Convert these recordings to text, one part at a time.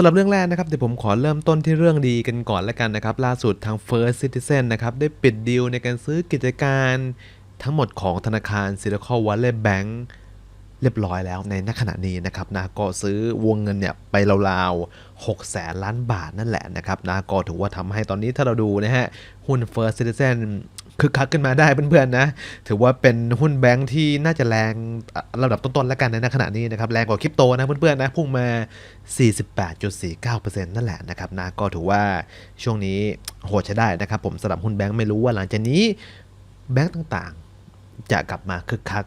สำหรับเรื่องแรกนะครับเดี๋ยวผมขอเริ่มต้นที่เรื่องดีกันก่อนแล้วกันนะครับ ล่าสุดทาง First Citizen นะครับ ได้ปิดดีลในการซื้อกิจการทั้งหมดของธนาคาร Silicon Valley Bank เรียบร้อยแล้วในณขณะนี้นะครับนะก็ซื้อวงเงินเนี่ยไปราวๆ6แสนล้านบาทนั่นแหละนะครับนะก็ถือว่าทำให้ตอนนี้ถ้าเราดูนะฮะ หุ้น First Citizen คึกคักขึ้นมาได้เพื่อนๆนะ ถือว่าเป็นหุ้นแบงค์ที่น่าจะแรงระดับต้นๆแล้วกันในขณะนี้นะครับ แรงกว่าคริปโตนะเพื่อนๆนะ พุ่งมา 48.49%นั่นแหละนะครับนะก็ถือว่าช่วงนี้โหดใช้ได้นะครับผมสำหรับหุ้นแบงค์ไม่รู้ว่าหลังจากนี้แบงค์ต่างๆ จะกลับมาคึกคัก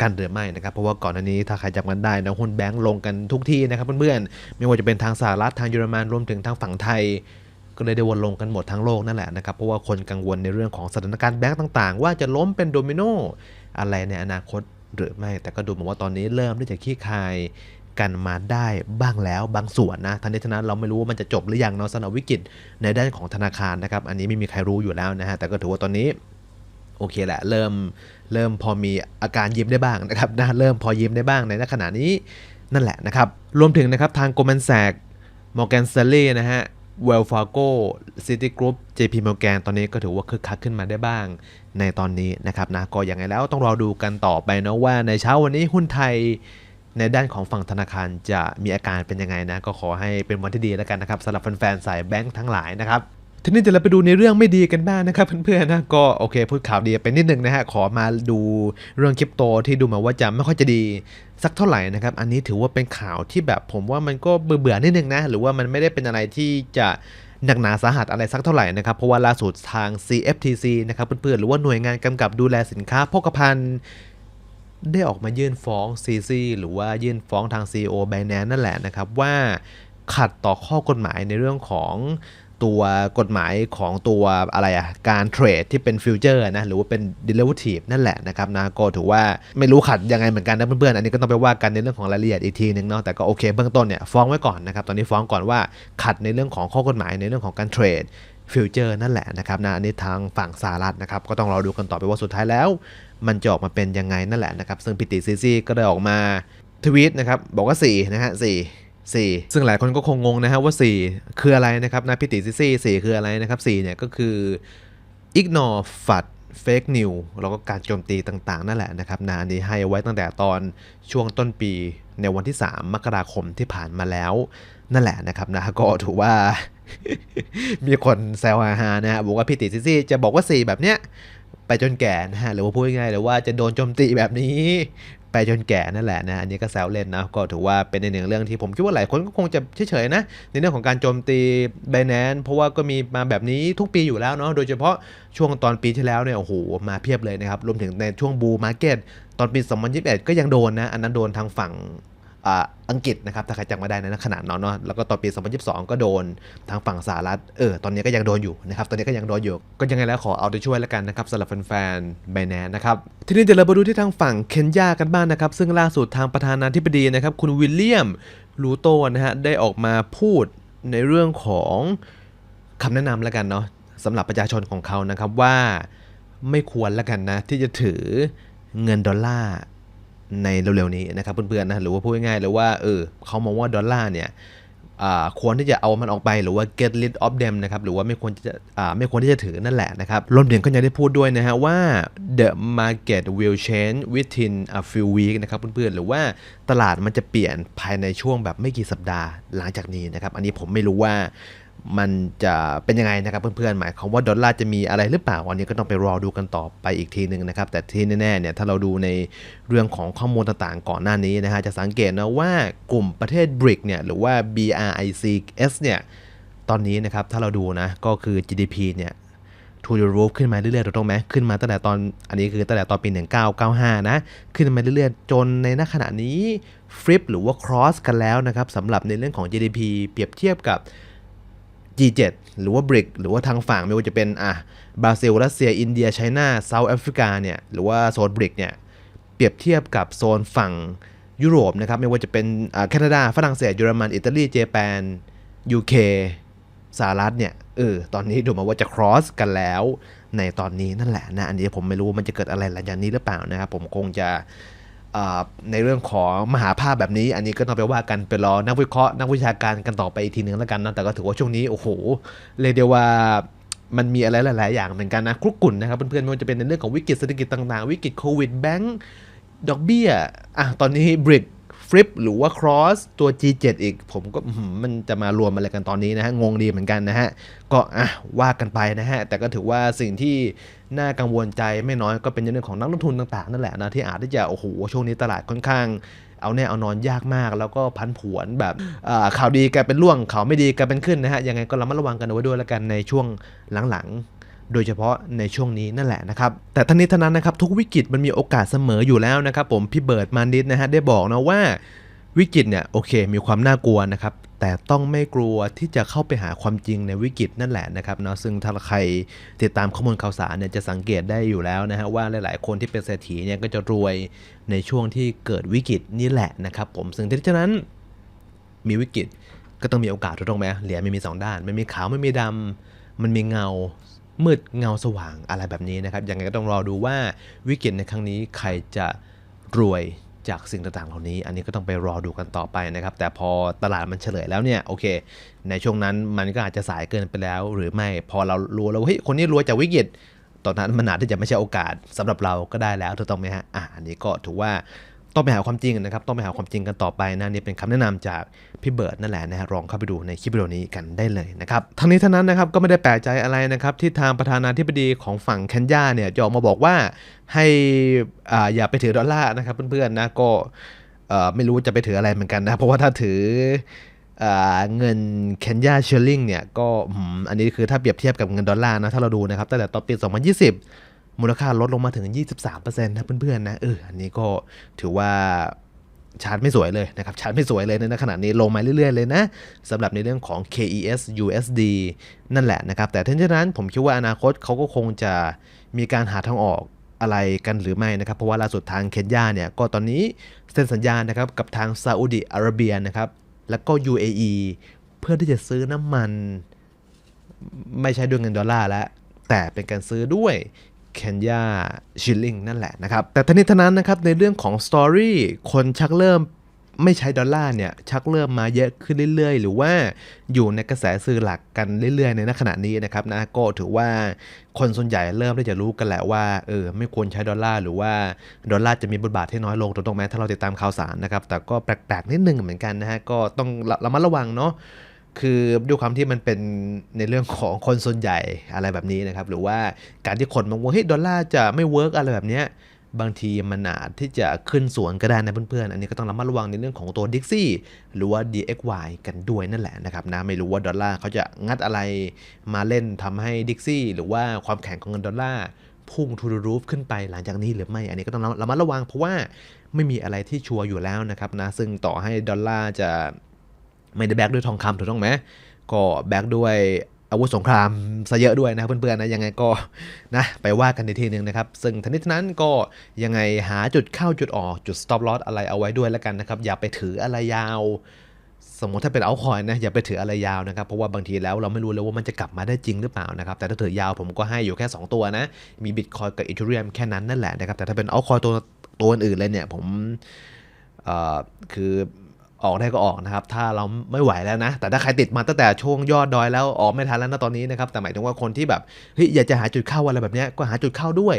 กันหรือไม่นะครับ เพราะว่าก่อนหน้านี้ถ้าใครจำกันได้นะหุ้นแบงก์ลงกันทุกที่นะครับเพื่อนๆไม่ว่าจะเป็นทางสหรัฐทางเยอรมันรวมถึงทางฝั่งไทย ก็เลยได้วนลงกันหมดทั้งโลกนั่นแหละนะครับ เพราะว่าคนกังวลในเรื่องของสถานการณ์แบงก์ต่างๆ ว่าจะล้มเป็นโดมิโนอะไรในอนาคตหรือไม่ แต่ก็ดูเหมือนว่าตอนนี้เริ่มที่จะขี้คายกันมาได้บ้างแล้วบางส่วนนะทันทีทันนั้นเราไม่รู้ว่ามันจะจบหรือยังเนาะสำหรับวิกฤตในด้านของธนาคารนะครับ อันนี้ไม่มีใครรู้อยู่แล้วนะฮะ แต่ก็ถือว่าตอนนี้โอเคแหละ เริ่มเริ่มพอมีอาการยิ้มได้บ้างนะครับนะเริ่มพอยิ้มได้บ้างในขณะนี้นั่นแหละนะครับ รวมถึงนะครับทาง Goldman Sachs Morgan Stanley นะฮะ Wells Fargo Citigroup JP Morgan ตอนนี้ก็ถือว่าคึกคักขึ้นมาได้บ้างในตอนนี้นะครับนะก็อย่างไรแล้วต้องรอดูกันต่อไปนะว่าในเช้าวันนี้หุ้นไทยในด้านของฝั่งธนาคารจะมีอาการเป็นยังไงนะ ก็ขอให้เป็นวันที่ดีแล้วกันนะครับสำหรับแฟนๆสายแบงค์ทั้งหลายนะครับ ทีนี้เดี๋ยวเราไปดูในเรื่องไม่ดีกันบ้างนะครับเพื่อนๆนะก็โอเคพูดข่าวดีไปนิดนึงนะฮะขอมาดูเรื่องคริปโตที่ดูมาว่าจะไม่ค่อยจะดีสักเท่าไหร่นะครับ อันนี้ถือว่าเป็นข่าวที่แบบผมว่ามันก็เบื่อๆนิดนึงนะ หรือว่ามันไม่ได้เป็นอะไรที่จะหนักหนาสาหัสอะไรสักเท่าไหร่นะครับ เพราะว่าล่าสุดทาง CFTC นะครับเพื่อนๆหรือว่าหน่วยงานกำกับดูแลสินค้าโภคภัณฑ์ได้ออกมายื่นฟ้อง CC หรือว่ายื่นฟ้องทาง CEO b i n a n c e นั่นแหละนะครับว่าขัดต่อข้อกฎหมายในเรื่องของ ตัวกฎหมายของตัวอะไรอะการเทรดที่เป็นฟิวเจอร์นะหรือว่าเป็น derivative นั่นแหละนะครับนะก็ถือว่าไม่รู้ขัดยังไงเหมือนกันนะเพื่อนๆ อันนี้ก็ต้องไปว่ากันในเรื่องของรายละเอียดอีกทีนึงเนาะแต่ก็โอเคเบื้องต้นเนี่ยฟ้องไว้ก่อนนะครับตอนนี้ฟ้องก่อนว่าขัดในเรื่องของข้อกฎหมายในเรื่องของการเทรดฟิวเจอร์นั่นแหละนะครับนะอันนี้ทางฝั่งสหรัฐนะครับก็ต้องรอดูกันต่อไปว่าสุดท้ายแล้ว มันจะออกมาเป็นยังไงนั่นแหละนะครับซึ่งพิติซีซีก็ได้ออกมาทวีตนะครับบอกว่า4นะฮะ4 4 ซึ่งหลายคนก็คงงงนะฮะว่า 4 คืออะไรนะครับนะพิติซีซี4คืออะไรนะครับ4เนี่ยก็คือ ignore FUD fake news แล้วก็การโจมตีต่างๆ นั่นแหละนะครับนะอันนี้ให้ไว้ตั้งแต่ตอนช่วงต้นปีในวันที่ 3 มกราคมที่ผ่านมาแล้ว นั่นแหละนะครับนะก็ถือว่า มีคนแซวฮานะฮะบอกว่าพิติซิซี่จะบอกว่า 4 แบบเนี้ยไปจนแก่นะฮะหรือว่าพูดง่ายๆหรือว่าจะโดนโจมตีแบบนี้ ไปจนแก่นั่นแหละนะ อันนี้ก็แซวเล่นนะ ก็ถือว่าเป็นในหนึ่งเรื่องที่ผมคิดว่าหลายคนก็คงจะเฉยๆนะ ในเรื่องของการโจมตีไบแนนเพราะว่าก็มีมาแบบนี้ทุกปีอยู่แล้วเนาะ โดยเฉพาะช่วงตอนปีที่แล้วเนี่ย โอ้โห มาเพียบเลยนะครับ รวมถึงในช่วงบูมาร์เก็ตตอนปี 2021 ก็ยังโดนนะ อันนั้นโดนทางฝั่ง อังกฤษนะครับถ้าใครจำไม่ได้นะขนาดนั้นเนาะแล้วก็ตอนปี 2022 ก็โดนทางฝั่งสหรัฐเออตอนนี้ก็ยังโดนอยู่นะครับตอนนี้ก็ยังโดนอยู่ ก็ยังไงแล้วขอเอาใจช่วยแล้วกันนะครับสำหรับแฟนๆไบแนนนะครับทีนี้เดี๋ยวเราไปดูที่ทางฝั่งเคนยากันบ้างนะครับซึ่งล่าสุดทางประธานาธิบดีนะครับคุณวิลเลียมลูโตนะฮะได้ออกมาพูดในเรื่องของคำแนะนำแล้วกันเนาะสำหรับประชาชนของเขานะครับว่าไม่ควรแล้วกันนะที่จะถือเงินดอลลาร์ ในเร็วๆนี้นะครับเพื่อนๆนะหรือว่าพูดง่ายๆเลยว่าเออเขามองว่าดอลลาร์เนี่ยควรที่จะเอามันออกไปหรือว่า get rid of them นะครับหรือว่าไม่ควรจะไม่ควรที่จะถือนั่นแหละนะครับรวมถึงก็ยังได้พูดด้วยนะฮะว่า the market will change within a few weeks นะครับเพื่อนๆหรือว่าตลาดมันจะเปลี่ยนภายในช่วงแบบไม่กี่สัปดาห์หลังจากนี้นะครับอันนี้ผมไม่รู้ว่า มันจะเป็นยังไงนะครับเพื่อนๆ หมายความว่าดอลลาร์จะมีอะไรหรือเปล่าอันนี้ก็ต้องไปรอดูกันต่อไปอีกทีหนึ่งนะครับ แต่ที่แน่ๆเนี่ยถ้าเราดูในเรื่องของข้อมูลต่างๆ ก่อนหน้านี้นะฮะจะสังเกตนะว่ากลุ่มประเทศ BRIC เนี่ยหรือว่า BRICS เนี่ยตอนนี้นะครับถ้าเราดูนะก็คือ GDP เนี่ย to the roof ขึ้นมาเรื่อยๆถูกต้องไหมขึ้นมาตั้งแต่ตอนอันนี้คือตั้งแต่ตอนปี 1995 นะ ขึ้นมาเรื่อยๆ จนในณขณะนี้ฟลิปหรือว่า cross กันแล้วนะครับสำหรับในเรื่องของ GDP เปรียบเทียบกับ G7 หรือว่า BRIC หรือว่าทางฝั่งไม่ว่าจะเป็นอะบราซิลรัสเซีย อินเดียไชน่าเซาท์แอฟริกาเนี่ยหรือว่าโซน BRIC เนี่ยเปรียบเทียบกับโซนฝั่งยุโรปนะครับไม่ว่าจะเป็นอ่าแคนาดาฝรั่งเศสเยอรมัน อิตาลีเจแปนยูเคสหรัฐเนี่ยเออตอนนี้ดูมาว่าจะ cross กันแล้วในตอนนี้นั่นแหละนะ อันนี้ผมไม่รู้ว่ามันจะเกิดอะไรหลังจากนี้หรือเปล่านะครับ ผมคงจะ ในเรื่องของมหาภาพแบบนี้ อันนี้ก็ต้องไปว่ากันไปรอนักวิเคราะห์นักวิชาการกันต่อไปอีกทีหนึ่งแล้วกันนะแต่ก็ถือว่าช่วงนี้โอ้โหเลยเดียวว่ามันมีอะไรหลาย ๆ อย่างเหมือนกันนะครุกกุ่นนะครับเพื่อนๆไม่ว่าจะเป็นในเรื่องของวิกฤตเศรษฐกิจต่าง ๆ วิกฤตโควิดแบงก์ดอกเบี้ยอะตอนนี้บริก ฟลิปหรือว่า cross ตัว G7 อีก ผมก็มันจะมารวมอะไรกันตอนนี้นะฮะ งงดีเหมือนกันนะฮะ ก็อะว่ากันไปนะฮะ แต่ก็ถือว่าสิ่งที่น่ากังวลใจไม่น้อยก็เป็นเรื่องของนักลงทุนต่างๆ นั่นแหละนะ ที่อาจที่จะ โอ้โห ช่วงนี้ตลาดค่อนข้างเอาแน่เอานอนยากมากแล้วก็พันผวนแบบข่าวดีกลายเป็นร่วงข่าวไม่ดีกลายเป็นขึ้นนะฮะยังไงก็ระมัดระวังกันเอาไว้ด้วยแล้วกันในช่วงหลังๆ โดยเฉพาะในช่วงนี้นั่นแหละนะครับ แต่ทั้งนี้ทั้งนั้นนะครับทุกวิกฤตมันมีโอกาสเสมออยู่แล้วนะครับผมพี่เบิร์ดมานิดนะฮะได้บอกนะว่าวิกฤตเนี่ยโอเค มีความน่ากลัวนะครับแต่ต้องไม่กลัวที่จะเข้าไปหาความจริงในวิกฤตนั่นแหละนะครับเนาะซึ่งถ้าใครติดตามข้อมูลข่าวสารเนี่ยจะสังเกตได้อยู่แล้วนะฮะว่าหลายๆ คนที่เป็นเศรษฐีเนี่ยก็จะรวยในช่วงที่เกิดวิกฤตนี่แหละนะครับผมซึ่งที่ฉะนั้นมีวิกฤตก็ต้องมีโอกาสถูกต้องไหมเหรียญไม่มีสองด้าน มันมีขาวไม่มีดำมันมีเงา มืดเงาสว่างอะไรแบบนี้นะครับยังไงก็ต้องรอดูว่าวิกฤตในครั้งนี้ใครจะรวยจากสิ่งต่างๆ เหล่านี้ อันนี้ก็ต้องไปรอดูกันต่อไปนะครับ แต่พอตลาดมันเฉลยแล้วเนี่ย โอเค ในช่วงนั้นมันก็อาจจะสายเกินไปแล้ว หรือไม่ พอเรารู้แล้วเฮ้ย คนนี้รวยจากวิกฤต ตอนนั้นมันอาจจะไม่ใช่โอกาสสำหรับเราก็ได้แล้วถูกต้องไหมฮะ อะอันนี้ก็ถือว่า ต้องไปหาความจริงนะครับ ต้องไปหาความจริงกันต่อไปนะนี่เป็นคำแนะนำจากพี่เบิร์ดนั่นแหละนะฮะลองเข้าไปดูในคลิปวิดีโอนี้กันได้เลยนะครับทั้งนี้ทั้งนั้นนะครับก็ไม่ได้แปลกใจอะไรนะครับที่ทางประธานาธิบดีของฝั่งเคนยาเนี่ยจะออกมาบอกว่าให้อ่าอย่าไปถือดอลลาร์นะครับเพื่อนๆนะก็ไม่รู้จะไปถืออะไรเหมือนกันนะเพราะว่าถ้าถืออ่าเงินเคนยาเชลลิงเนี่ยก็อันนี้คือถ้าเปรียบเทียบกับเงินดอลลาร์นะถ้าเราดูนะครับตั้งแต่ตอนปี 2020 มูลค่าลดลงมาถึง 23%นะเพื่อนๆนะเอออันนี้ก็ถือว่าชาร์ตไม่สวยเลยนะครับ ชาร์ตไม่สวยเลยในขณะนี้ลงมาเรื่อยๆเลยนะสำหรับในเรื่องของ KES USD นั่นแหละนะครับ แต่ทั้งนี้นั้นผมคิดว่าอนาคตเขาก็คงจะมีการหาทางออกอะไรกันหรือไม่นะครับ เพราะว่าล่าสุดทางเคนยาเนี่ยก็ตอนนี้เซ็นสัญญานะครับกับทางซาอุดิอาระเบียนะครับแล้วก็ UAE เพื่อที่จะซื้อน้ำมัน ไม่ใช่ด้วยเงินดอลลาร์แล้วแต่เป็นการซื้อด้วย เคนยาชิลลิงนั่นแหละนะครับ แต่ทั้งนี้ทั้งนั้นนะครับในเรื่องของสตอรี่คนชักเริ่มไม่ใช้ดอลลาร์เนี่ยชักเริ่มมาเยอะขึ้นเรื่อยๆ หรือว่าอยู่ในกระแสสื่อหลักกันเรื่อยๆ ในณขณะนี้นะครับนะก็ถือว่าคนส่วนใหญ่เริ่มที่จะรู้กันแหละว่าเออไม่ควรใช้ดอลลาร์หรือว่าดอลลาร์จะมีบทบาทที่น้อยลงถูกต้องไหมถ้าเราติดตามข่าวสารนะครับแต่ก็แปลกๆนิดนึงเหมือนกันนะฮะก็ต้องระมัดระวังเนาะ คือด้วยความที่มันเป็นในเรื่องของคนส่วนใหญ่อะไรแบบนี้นะครับ หรือว่าการที่คนมองว่าเฮ้ยดอลลาร์จะไม่เวิร์กอะไรแบบเนี้ยบางทีมันอาจที่จะขึ้นสวนก็ได้นะเพื่อนๆ อันนี้ก็ต้องระมัดระวังในเรื่องของตัว Dixie หรือว่า DXY กันด้วยนั่นแหละนะครับนะไม่รู้ว่าดอลลาร์เขาจะงัดอะไรมาเล่นทำให้ Dixie หรือว่าความแข็งของเงินดอลลาร์พุ่งทูรูฟขึ้นไปหลังจากนี้หรือไม่ อันนี้ก็ต้องระมัดระวังเพราะว่าไม่มีอะไรที่ชัวร์อยู่แล้วนะครับนะซึ่งต่อให้ดอลลาร์จะ ไม่ได้แบกด้วยทองคำถูกต้องไหมก็แบกด้วยอาวุธสงครามซะเยอะด้วยนะเพื่อนๆนะยังไงก็นะไปว่ากันในทีหนึ่งนะครับ ซึ่งทันทั้งนั้นก็ยังไงหาจุดเข้าจุดออกจุด stop loss อะไรเอาไว้ด้วยแล้วกันนะครับ อย่าไปถืออะไรยาว สมมติถ้าเป็นเอาคอยนะอย่าไปถืออะไรยาวนะครับเพราะว่าบางทีแล้วเราไม่รู้เลยว่ามันจะกลับมาได้จริงหรือเปล่านะครับแต่ถ้าถือยาวผมก็ให้อยู่แค่ 2 ตัวนะ มีบิตคอยกับอีเทเรียมแค่นั้นนั่นแหละนะครับแต่ถ้าเป็นเอาคอยตัวตัวอื่นเลยเนี่ยผมคือ ออกได้ก็ออกนะครับ ถ้าเราไม่ไหวแล้วนะ แต่ถ้าใครติดมาตั้งแต่ช่วงยอดดอยแล้วออกไม่ทันแล้วนะตอนนี้นะครับ แต่หมายถึงว่าคนที่แบบเฮ้ยอยากจะหาจุดเข้าอะไรแบบนี้ก็หาจุดเข้าด้วย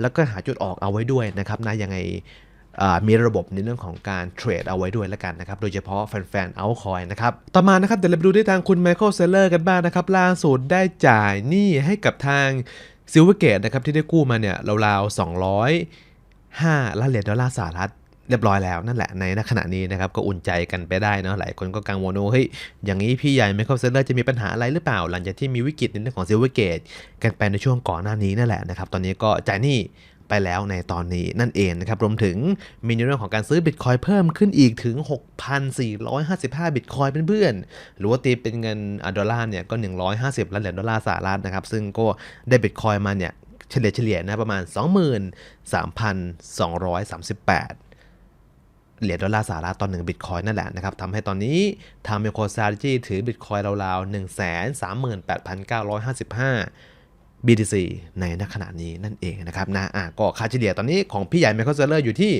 แล้วก็หาจุดออกเอาไว้ด้วยนะครับนะยังไงมีระบบในเรื่องของการเทรดเอาไว้ด้วยแล้วกันนะครับ โดยเฉพาะแฟนๆ เอาคอยนะครับ ต่อมานะครับ เดี๋ยวเราไปดูที่ทางคุณไมเคิลเซเลอร์กันบ้างนะครับ ล่าสุดได้จ่ายหนี้ให้กับทางซิลเวอร์เกตนะครับ ที่ได้กู้มาเนี่ยราวๆ205 ล้านเหรียญดอลลาร์สหรัฐ เรียบร้อยแล้วนั่นแหละในขณะนี้นะครับก็อุ่นใจกันไปได้เนาะหลายคนก็กังวลว่าเฮ้ยอย่างนี้พี่ใหญ่ไมเคิลเซเลอร์จะมีปัญหาอะไรหรือเปล่า หลังจากที่มีวิกฤตในเรื่องของซิลเวอร์เกตกันไปในช่วงก่อนหน้านี้นั่นแหละนะครับตอนนี้ก็จ่ายหนี้ไปแล้วในตอนนี้นั่นเองนะครับรวมถึงมีในเรื่องของการซื้อบิตคอยเพิ่มขึ้นอีกถึง 6,455 บิตคอยเพื่อนๆหรือว่าตีเป็นเงินอดอลลาร์เนี่ยก็ 150ล้านเหรียญดอลลาร์สหรัฐนะครับซึ่งก็ได้บิตคอยมาเนี่ยเฉลี่ยเฉลี่ยนะประมาณ 23,238 เหรียญดอลลาร์สหรัฐต่อหนึ่งบิตคอยนั่นแหละนะครับทำให้ตอนนี้ทาง MicroStrategy ถือบิตคอยราวๆ 138,955 BTC ในณขณะนี้นั่นเองนะครับนะอะก็ค่าเฉลี่ยตอนนี้ของพี่ใหญ่ Michael Saylor อยู่ที่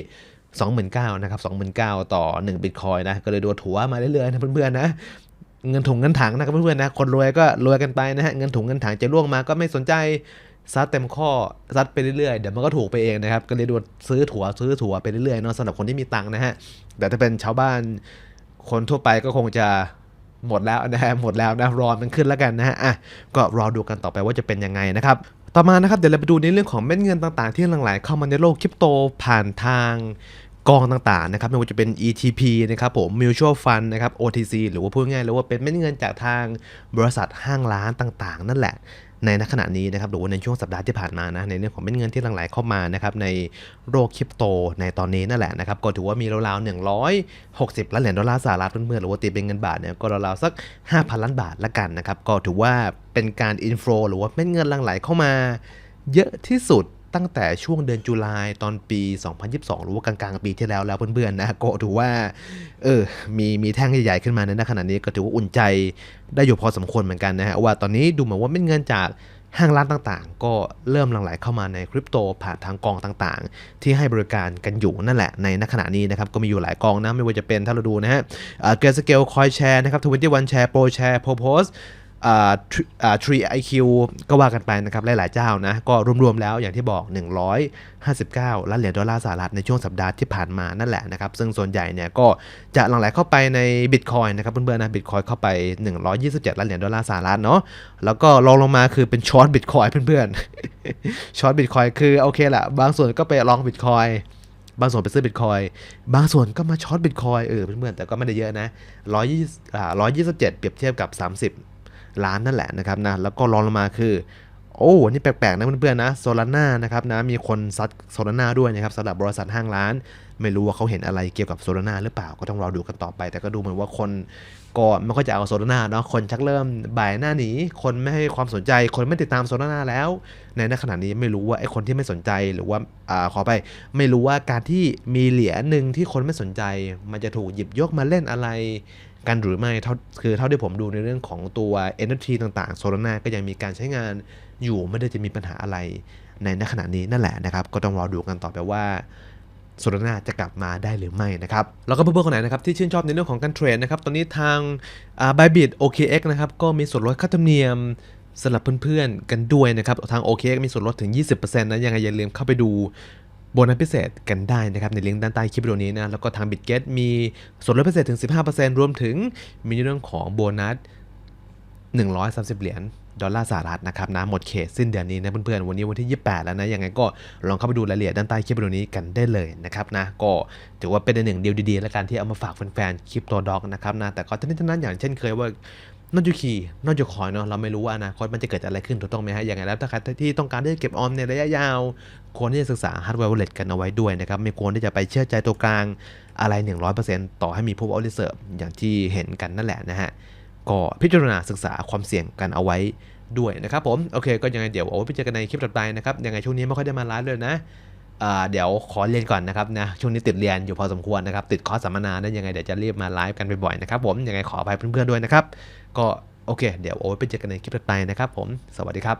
29,000นะครับ29,000 ต่อ 1 บิตคอยนะ ก็เลยดูถัวมาเรื่อยๆนะเพื่อนๆนะ เงินถุงเงินถังนะครับเพื่อนๆนะ คนรวยก็รวยกันไปนะฮะ เงินถุงเงินถังจะล่วงมาก็ไม่สนใจ ซัดเต็มข้อซัดไปเรื่อยๆ เดี๋ยวมันก็ถูกไปเองนะครับ ก็เลยดูซื้อถั่วซื้อถั่วไปเรื่อยๆเนาะสำหรับคนที่มีตังค์นะฮะ แต่ถ้าเป็นชาวบ้านคนทั่วไปก็คงจะหมดแล้วนะฮะหมดแล้วนะรอมันขึ้นแล้วกันนะฮะอะก็รอดูกันต่อไปว่าจะเป็นยังไงนะครับ ต่อมานะครับเดี๋ยวเราไปดูในเรื่องของเม็ดเงินต่างๆ ที่หลั่งไหลเข้ามาในโลกคริปโตผ่านทางกองต่างๆนะครับไม่ว่าจะเป็น ETP นะครับผม Mutual Fund นะครับ OTC หรือว่าพูดง่ายๆหรือว่าเป็นเม็ดเงินจากทางบริษัทห้างร้านต่างๆ นั่นแหละ ในขณะนี้นะครับหรือว่าในช่วงสัปดาห์ที่ผ่านมานะในเรื่องของเม็ดเงินที่หลั่งไหลเข้ามานะครับในโลกคริปโตในตอนนี้นั่นแหละนะครับก็ถือว่ามีราวๆ160ล้านเหรียญดอลลาร์สหรัฐเพื่อนๆหรือว่าตีเป็นเงินบาทเนี่ยก็ราวๆสัก 5,000 ล้านบาทละกันนะครับก็ถือว่าเป็นการอินฟลูหรือว่าเม็ดเงินหลั่งไหลเข้ามา เยอะที่สุด ตั้งแต่ช่วงเดือนตุลาตอนปี 2022 หรือว่ากลางๆ ปีที่แล้วแล้วเพื่อนๆนะก็ถือว่า เออ มีมีแท่งใหญ่ๆขึ้นมาในขณะนี้ก็ถือว่าอุ่นใจได้อยู่พอสมควรเหมือนกันนะฮะว่าตอนนี้ดูเหมือนว่าเม็ดเงินจากห้างร้านต่างๆ ก็เริ่มหลั่งไหลเข้ามาในคริปโตผ่านทางกองต่างๆ ที่ให้บริการกันอยู่นั่นแหละในณขณะนี้นะครับ ก็มีอยู่หลายกองนะ ไม่ว่าจะเป็นถ้าเราดูนะฮะเกรสเกลคอยแชร์นะครับทวนตี้วันแชร์โปรแชร์โพโพส ทรีไอคิวก็ว่ากันไปนะครับหลายๆเจ้านะ ก็รวมๆแล้วอย่างที่บอก 159 ล้านเหรียญดอลลาร์สหรัฐในช่วงสัปดาห์ที่ผ่านมานั่นแหละนะครับ ซึ่งส่วนใหญ่เนี่ยก็จะหลั่งไหลเข้าไปในบิตคอยนะครับเพื่อนๆนะบิตคอยเข้าไป 127 ล้านเหรียญดอลลาร์สหรัฐเนาะแล้วก็ลองลงมาคือเป็นช็อตบิตคอยเพื่อนๆช็อตบิตคอยคือโอเคแหละบางส่วนก็ไปลองบิตคอยบางส่วนไปซื้อบิตคอย บางส่วนก็มาช็อตบิตคอยเออเพื่อนๆแต่ก็ไม่ได้เยอะนะ120อ่า127เปรียบเทียบกับ 30 ล้านนั่นแหละนะครับนะแล้วก็รองลงมาคือ โอ้นี่แปลกๆนะเพื่อนๆนะโซลาร่านะครับนะมีคนซัดโซลาร่าด้วยนะครับสำหรับบริษัทห้างร้าน ไม่รู้ว่าเขาเห็นอะไรเกี่ยวกับโซลาร่าหรือเปล่าก็ต้องรอดูกันต่อไป แต่ก็ดูเหมือนว่าคนก็ไม่ค่อยจะเอาโซลาร่าเนาะคนชักเริ่มบ่ายหน้าหนีคนไม่ให้ความสนใจ คนไม่ติดตามโซลาร่าแล้ว ในขณะนี้ไม่รู้ว่าไอ้คนที่ไม่สนใจหรือว่าอ่าขอไปไม่รู้ว่าการที่มีเหรียญหนึ่งที่คนไม่สนใจ มันจะถูกหยิบยกมาเล่นอะไร กันหรือไม่เท่าคือเท่าที่ผมดูในเรื่องของตัว NFT ต่างๆโซลาร่าก็ยังมีการใช้งานอยู่ไม่ได้จะมีปัญหาอะไรในณขณะนี้นั่นแหละนะครับ ก็ต้องรอดูกันต่อไปว่าโซลาร่าจะกลับมาได้หรือไม่นะครับ แล้วก็เพื่อนๆคนไหนนะครับที่ชื่นชอบในเรื่องของการเทรดนะครับ ตอนนี้ทางบายบิด OKX นะครับก็มีส่วนลดค่าธรรมเนียมสำหรับเพื่อนๆกันด้วยนะครับ ทาง OKX มีส่วนลดถึง 20%นะยังไงอย่าลืมเข้าไปดู โบนัสพิเศษกันได้นะครับ ในลิงก์ด้านใต้คลิปวิดีโอนี้นะ แล้วก็ทาง BitGet มีส่วนลดพิเศษถึง 15%รวมถึงมีเรื่องของโบนัส 130 เหรียญดอลลาร์สหรัฐนะครับนะหมดเขตสิ้นเดือนนี้นะเพื่อนๆ วันนี้วันที่ 28 แล้วนะ ยังไงก็ลองเข้าไปดูรายละเอียดด้านใต้คลิปวิดีโอนี้กันได้เลยนะครับนะ ก็ถือว่าเป็นหนึ่งเดียวดีๆ แล้วกันที่เอามาฝากแฟนๆ คลิปตัวด็อกนะครับนะ แต่ก็ทั้งนี้ทั้งนั้นอย่างเช่นเคยว่า นอกจากคีย์นอกจากคอยเนาะเราไม่รู้ว่าอนาคตมันจะเกิดอะไรขึ้นถูกต้องไหมฮะอย่างไรแล้วถ้าใครที่ต้องการที่จะเก็บออมในระยะยาว ควรที่จะศึกษา hardware wallet กันเอาไว้ด้วยนะครับไม่ควรที่จะไปเชื่อใจตัวกลางอะไร 100%ต่อให้มี proof of reserve อย่างที่เห็นกันนั่นแหละนะฮะก็พิจารณาศึกษาความเสี่ยงกันเอาไว้ด้วยนะครับผมโอเคก็ยังไงเดี๋ยวเอาไว้ไปเจอกันในคลิปต่อไปนะครับยังไงช่วงนี้ไม่ค่อยได้มาไลฟ์เลยนะเดี๋ยวขอเรียนก่อนนะครับนะช่วงนี้ติดเรียนอยู่พอสมควรนะครับติดคอร์สสัมมนานะยังไงเดี๋ยวจะรีบมาไลฟ์กันบ่อยๆนะครับผมยังไงขออภัยเพื่อนๆด้วยนะครับ ก็โอเค เดี๋ยวโอาไว้ไปเจอกันในคลิปต่อไปนะครับผม สวัสดีครับ